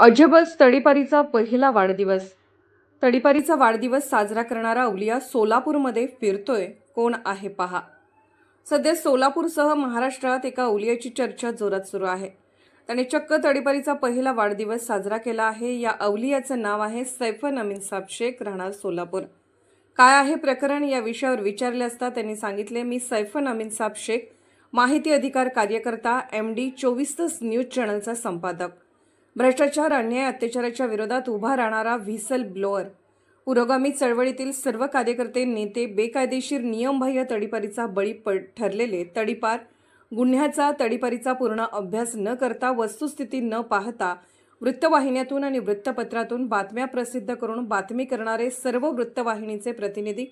अजबच तडीपारीचा पहिला वाढदिवस. तडीपारीचा वाढदिवस साजरा करणारा अवलिया सोलापूरमध्ये फिरतोय. कोण आहे पहा. सध्या सोलापूरसह महाराष्ट्रात एका अवलियाची चर्चा जोरात सुरू आहे. त्याने चक्क तडीपारीचा पहिला वाढदिवस साजरा केला आहे. या अवलियाचं नाव आहे सैफन अमीन साब शेख राहणार सोलापूर. काय आहे प्रकरण या विषयावर विचारले असता त्यांनी सांगितले मी सैफन अमीन साब शेख माहिती अधिकार कार्यकर्ता एम डी चोवीस तास न्यूज चॅनलचा संपादक. भ्रष्टाचार अन्याय अत्याचाराच्या विरोधात उभा राहणारा व्हिसल ब्लोअर. पुरोगामी चळवळीतील सर्व कार्यकर्ते नेते बेकायदेशीर नियमबाह्य तडीपारीचा बळी पड ठरलेले तडीपार. गुन्ह्याचा तडीपारीचा पूर्ण अभ्यास न करता वस्तुस्थिती न पाहता वृत्तवाहिन्यातून आणि वृत्तपत्रातून बातम्या प्रसिद्ध करून बातमी करणारे सर्व वृत्तवाहिनीचे प्रतिनिधी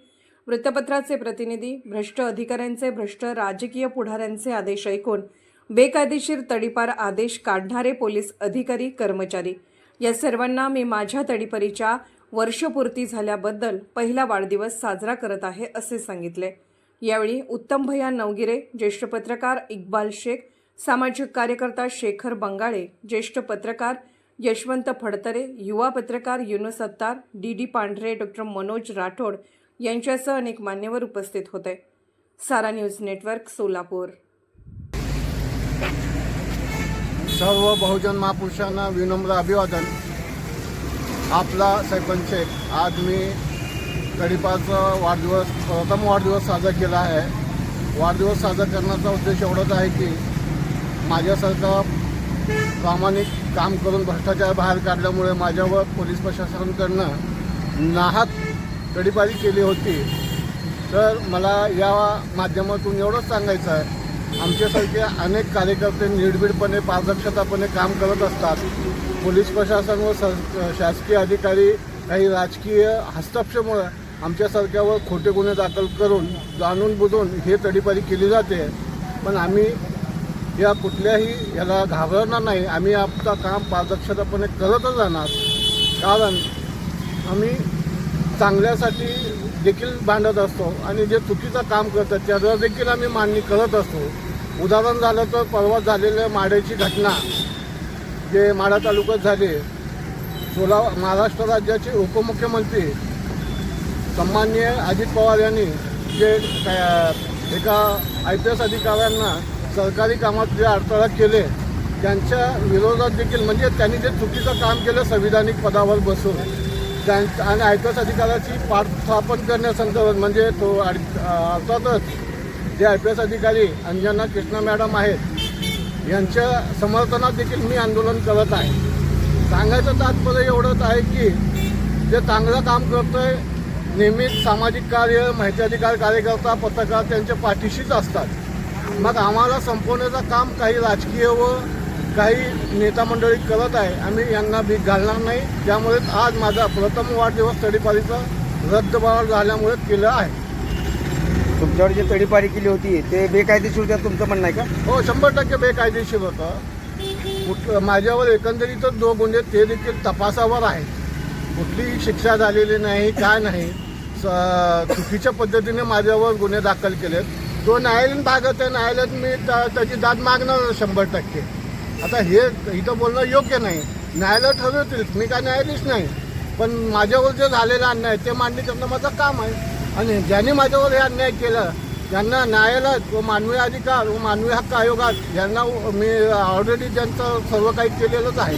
वृत्तपत्राचे प्रतिनिधी भ्रष्ट अधिकाऱ्यांचे भ्रष्ट राजकीय पुढाऱ्यांचे आदेश ऐकून बेकायदेशीर तडीपार आदेश काढणारे पोलीस अधिकारी कर्मचारी. या सर्वांना मी माझ्या तडीपारीच्या वर्षपूर्ती झाल्याबद्दल पहिला वाढदिवस साजरा करत आहे असे सांगितले. यावेळी उत्तम भैया नवगिरे ज्येष्ठ पत्रकार इक्बाल शेख सामाजिक कार्यकर्ता शेखर बंगाळे ज्येष्ठ पत्रकार यशवंत फडतरे युवा पत्रकार Yunus Attar D D Pandhare doctor Manoj Rathod यांच्यासह अनेक मान्यवर उपस्थित होते. Sara news network Solapur. सर्व बहुजन महापुरुषांना विनम्र अभिवादन. आपला सैपन शेख आज मी गडीपाचा वाढदिवस प्रथम वाढदिवस साजरा केला आहे. वाढदिवस साजरा करण्याचा उद्देश एवढाच आहे की माझ्यासारखं प्रामाणिक काम करून भ्रष्टाचार बाहेर काढल्यामुळे माझ्यावर पोलीस प्रशासनाकडनं नाहक तडीपारी केली होती. तर मला या माध्यमातून एवढंच सांगायचं आहे आमच्यासारखे अनेक कार्यकर्ते निर्भीडपणे पारदर्शकतापणे काम करत असतात. पोलीस प्रशासन व शासकीय अधिकारी काही राजकीय हस्तक्षेपामुळे आमच्यासारख्यावर खोटे गुन्हे दाखल करून जाणून बुजून हे तडीपारी केली जाते. पण आम्ही या कुठल्याही याला घाबरणार नाही. आम्ही आपलं काम पारदर्शकपणे करतच राहणार. कारण आम्ही चांगल्यासाठी देखील भांडत असतो आणि जे चुकीचं काम करतात त्यावर देखील आम्ही मान्य करत असतो. उदाहरण झालं तर परवा झालेल्या माड्याची घटना जे माडा तालुक्यात झाली. सोला महाराष्ट्र राज्याचे उपमुख्यमंत्री सन्माननीय अजित पवार यांनी जे काय- एका आय पी एस अधिकाऱ्यांना सरकारी कामात जे अडथळा केले त्यांच्या विरोधात देखील म्हणजे त्यांनी जे चुकीचं काम केलं संविधानिक पदावर बसून त्यां आणि आय पी एस अधिकाऱ्याची पाठस्थापन करण्यासंदर्भात म्हणजे तो अड- अर्थातच जे आय पी एस अधिकारी अंजना कृष्णा मॅडम आहेत यांच्या समर्थनात देखील मी आंदोलन करत आहे. सांगायचं तात्पर्य एवढंच आहे की जे चांगलं काम करतोय नेहमीच सामाजिक कार्य माहिती अधिकार कार्यकर्ता पत्रकार त्यांच्या पाठीशीच असतात. मग आम्हाला संपवण्याचं काम काही राजकीय व काही नेता मंडळी करत आहे आम्ही यांना भीक घालणार नाही. त्यामुळे आज माझा प्रथम वाढदिवस तडीपारीचा रद्दबार झाल्यामुळे केलं आहे. तुमच्यावर जी तडीपारी केली होती ते बेकायदेशीर होत्या तुमचं म्हणणं आहे का? हो शंभर टक्के बेकायदेशीर होतं. कुठ माझ्यावर एकंदरीतच दोन गुन्हे ते देखील तपासावर आहेत. कुठलीही शिक्षा झालेली नाही काय नाही. स- चुकीच्या पद्धतीने माझ्यावर गुन्हे दाखल केलेत. तो न्यायालयीन भागात आहे न्यायालयात मी त्या- त्याची दाद मागणार शंभर टक्के. आता हे इथं बोलणं योग्य नाही. न्यायालय ठरवतील. मी काय न्यायाधीश नाही. पण माझ्यावर जे झालेलं अन्याय ते मांडणी करणं माझं काम आहे. आणि ज्यांनी माझ्यावर हे अन्याय केलं ज्यांना न्यायालयात व मानवी अधिकार व मानवी हक्क आयोगात यांना मी ऑलरेडी ज्यांचं सर्व काही केलेलंच आहे.